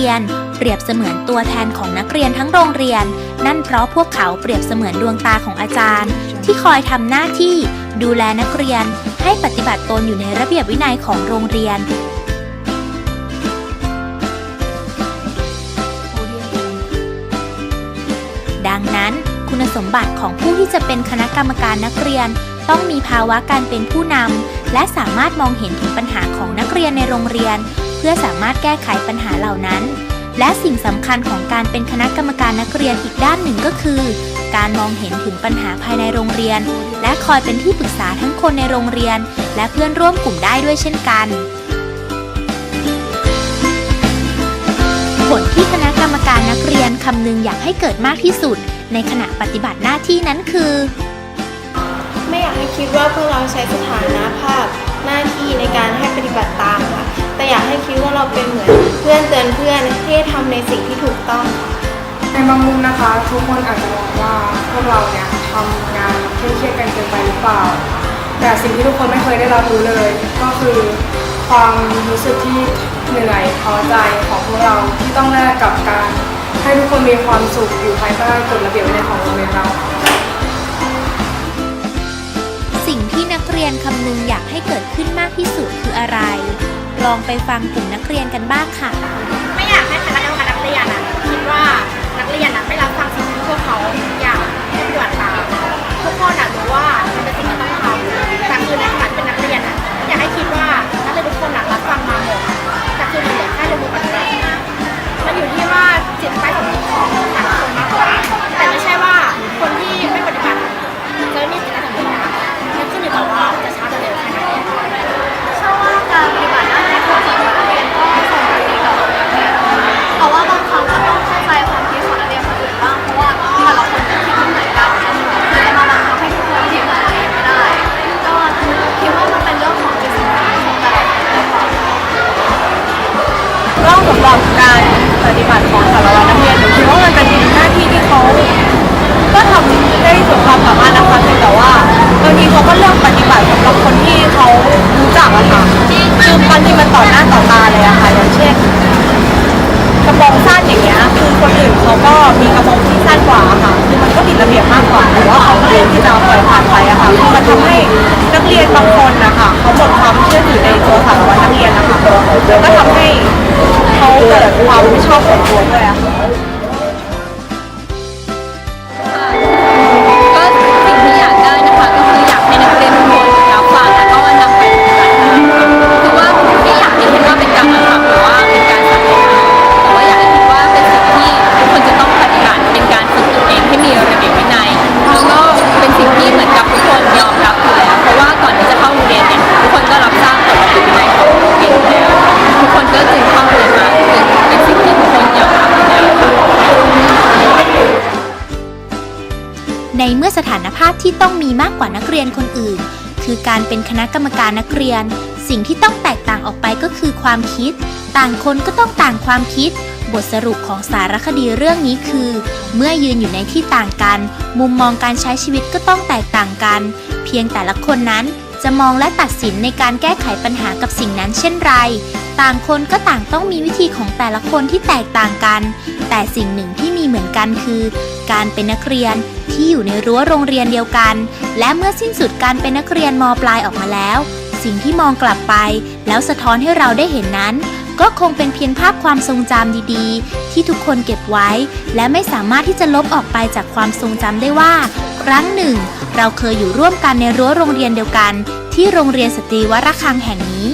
เปรียบเสมือนตัวแทนของนักเรียนทั้งโรงเรียน นั่นเพราะพวกเขาเปรียบเสมือนดวงตาของอาจารย์ ที่คอยทำหน้าที่ ดูแลนักเรียน ให้ปฏิบัติตนอยู่ในระเบียบวินัยของโรงเรียนดังนั้นคุณสมบัติของผู้ที่จะเป็นคณะกรรมการนักเรียน ต้องมีภาวะการเป็นผู้นำและสามารถมองเห็นถึงปัญหาของนักเรียนในโรงเรียน เพื่อสามารถแก้ไขปัญหาเหล่านั้น และสิ่งสำคัญของการเป็นคณะกรรมการนักเรียนอีกด้านหนึ่งก็คือ การมองเห็นถึงปัญหาภายในโรงเรียน และคอยเป็นที่ปรึกษาทั้งคนในโรงเรียน และเพื่อนร่วมกลุ่มได้ด้วยเช่นกันผลที่คณะกรรมการนักเรียนคำนึงอยากให้เกิดมากที่สุด ในขณะปฏิบัติหน้าที่นั้นคือ ไม่อยากให้คิดว่าพวกเราใช้สถานะภาพหน้าที่ในการให้ปฏิบัติตามค่ะ แต่อยากให้คิดว่าเราเป็นเหมือนเพื่อนเตือนเพื่อนที่ทำในสิ่งที่ถูกต้องค่ะในบางมุมนะคะ ทุกคนอาจจะมองว่าพวกเราเนี่ยทำงานเครียดกันเกินไปหรือเปล่า แต่สิ่งที่ทุกคนไม่เคยได้รับรู้เลย ก็คือความรู้สึกที่เหนื่อยท้อใจของพวกเราที่ต้องแลกกับการ ให้ทุกคนมีความสุขอยู่ภายใต้กฎระเบียบวินัยของโรงเรียนเรา สิ่งที่นักเรียนคำนึงอยากให้เกิดขึ้นมากที่สุดคืออะไร ลองไปฟังกลุ่มนักเรียนกันบ้างค่ะ ไม่อยากให้คณะกรรมการนักเรียนอะคิดว่านักเรียนอะไม่รับฟังสิ่งที่พวกเขา บัติของสารวัตรนักเรียนหนูคิดว่ามันเป็นหน้าที่ที่เขาก็ทำได้สุดความส ในเมื่อสถานภาพที่ต้องมีมากกว่านักเรียนคนอื่น คือการเป็นคณะกรรมการนักเรียน สิ่งที่ต้องแตกต่างออกไปก็คือความคิด ต่างคนก็ต้องต่างความคิด บทสรุปของสารคดีเรื่องนี้คือ เมื่อยืนอยู่ในที่ต่างกัน มุมมองการใช้ชีวิตก็ต้องแตกต่างกัน เพียงแต่ละคนนั้นจะมองและตัดสินในการแก้ไขปัญหากับสิ่งนั้นเช่นไร ต่างคนก็ต่างต้องมีวิธีของแต่ละคนที่แตกต่างกัน แต่สิ่งหนึ่งที่ มีเหมือนกันคือ การเป็นนักเรียนที่อยู่ในรั้วโรงเรียนเดียวกัน และเมื่อสิ้นสุดการเป็นนักเรียนมปลายออกมาแล้ว สิ่งที่มองกลับไป แล้วสะท้อนให้เราได้เห็นนั้น ก็คงเป็นเพียงภาพความทรงจำดีๆ ที่ทุกคนเก็บไว้ และไม่สามารถที่จะลบออกไปจากความทรงจำได้ว่า ครั้งหนึ่ง เราเคยอยู่ร่วมกันในรั้วโรงเรียนเดียวกัน ที่โรงเรียนสตรีวรคังแห่งนี้